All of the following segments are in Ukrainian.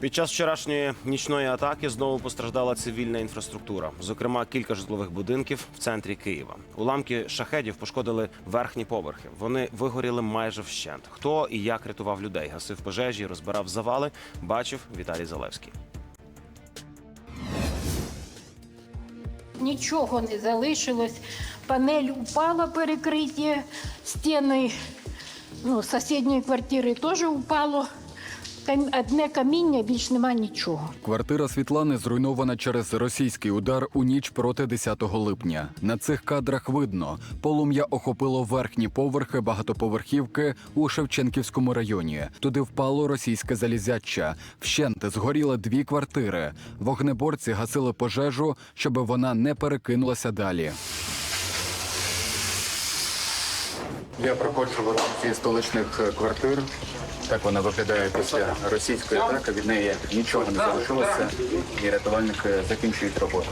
Під час вчорашньої нічної атаки знову постраждала цивільна інфраструктура, зокрема кілька житлових будинків в центрі Києва. Уламки шахедів пошкодили верхні поверхи. Вони вигоріли майже вщент. Хто і як рятував людей, гасив пожежі, розбирав завали, бачив Віталій Залевський. Нічого не залишилось. Панель упала перекриття, стіни ну, сусідньої квартири теж упало. Одне каміння, більш нема нічого. Квартира Світлани зруйнована через російський удар у ніч проти 10 липня. На цих кадрах видно, полум'я охопило верхні поверхи багатоповерхівки у Шевченківському районі. Туди впало російське залізяча. Вщент згоріли дві квартири. Вогнеборці гасили пожежу, щоб вона не перекинулася далі. Я проходжу в столичних е, квартир. Так вона виглядає після російської атаки. Від неї нічого не залишилося, і рятувальники закінчують роботу.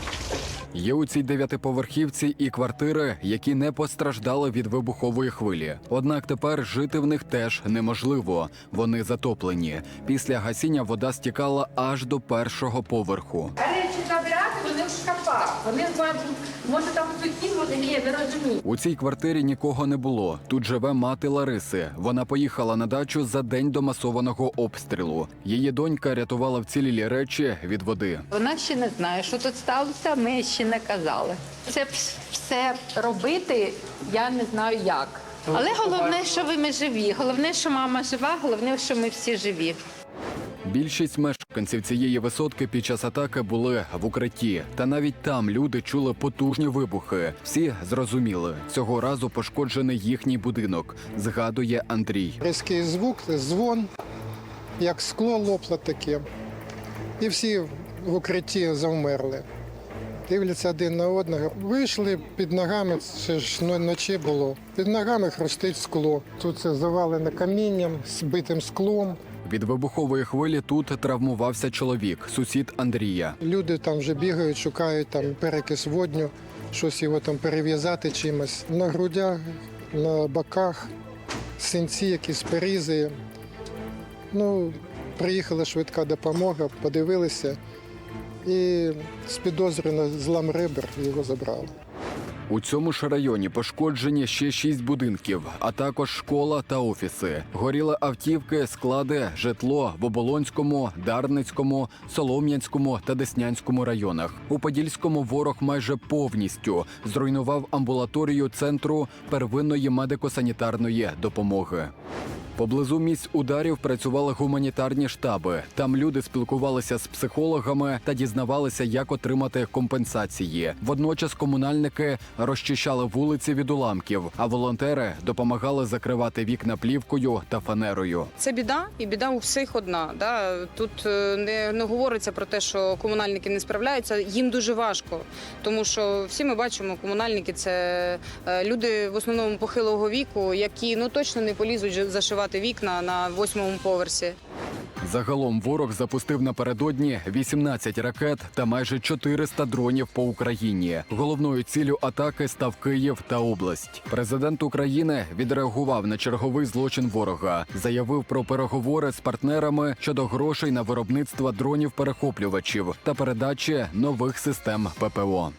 Є у цій дев'ятиповерхівці і квартири, які не постраждали від вибухової хвилі. Однак тепер жити в них теж неможливо. Вони затоплені. Після гасіння вода стікала аж до першого поверху. Речі забрати, вони в шкафах. Вони може там хтось ні, не розумію. У цій квартирі нікого не було. Тут живе мати Лариси. Вона поїхала на дачу за день до масованого обстрілу. Її донька рятувала вцілілі речі від води. Вона ще не знає, що тут сталося. Ми ще не казали. Це все робити я не знаю як. Але головне, що ви ми живі. Головне, що мама жива, головне, що ми всі живі. Більшість мешканців цієї висотки під час атаки були в укритті, та навіть там люди чули потужні вибухи. Всі зрозуміли, цього разу пошкоджений їхній будинок. Згадує Андрій. Різкий звук, дзвон, як скло лопло таке. І всі в укритті завмерли. Дивляться один на одного. Вийшли під ногами, це ж ночі було. Під ногами хрустить скло. Тут це завалене камінням, збитим склом. Від вибухової хвилі тут травмувався чоловік, сусід Андрія. Люди там вже бігають, шукають там перекис водню, щось його там перев'язати чимось. На грудях, на боках, синці, якісь перізи. Ну, приїхала швидка допомога, подивилися і з підозрою на злам ребер його забрали. У цьому ж районі пошкоджені ще шість будинків, а також школа та офіси. Горіли автівки, склади, житло в Оболонському, Дарницькому, Солом'янському та Деснянському районах. У Подільському ворог майже повністю зруйнував амбулаторію центру первинної медико-санітарної допомоги. Поблизу місць ударів працювали гуманітарні штаби. Там люди спілкувалися з психологами та дізнавалися, як отримати компенсації. Водночас комунальники розчищали вулиці від уламків, а волонтери допомагали закривати вікна плівкою та фанерою. Це біда, і біда у всіх одна. Да? Тут е, не, не говориться про те, що комунальники не справляються. Їм дуже важко, тому що всі ми бачимо, комунальники це е, люди в основному похилого віку, які ну точно не полізуть зашивати вікна на восьмому поверсі. Загалом ворог запустив напередодні 18 ракет та майже 400 дронів по Україні. Головною ціллю атаки став Київ та область. Президент України відреагував на черговий злочин ворога, заявив про переговори з партнерами щодо грошей на виробництво дронів-перехоплювачів та передачі нових систем ППО.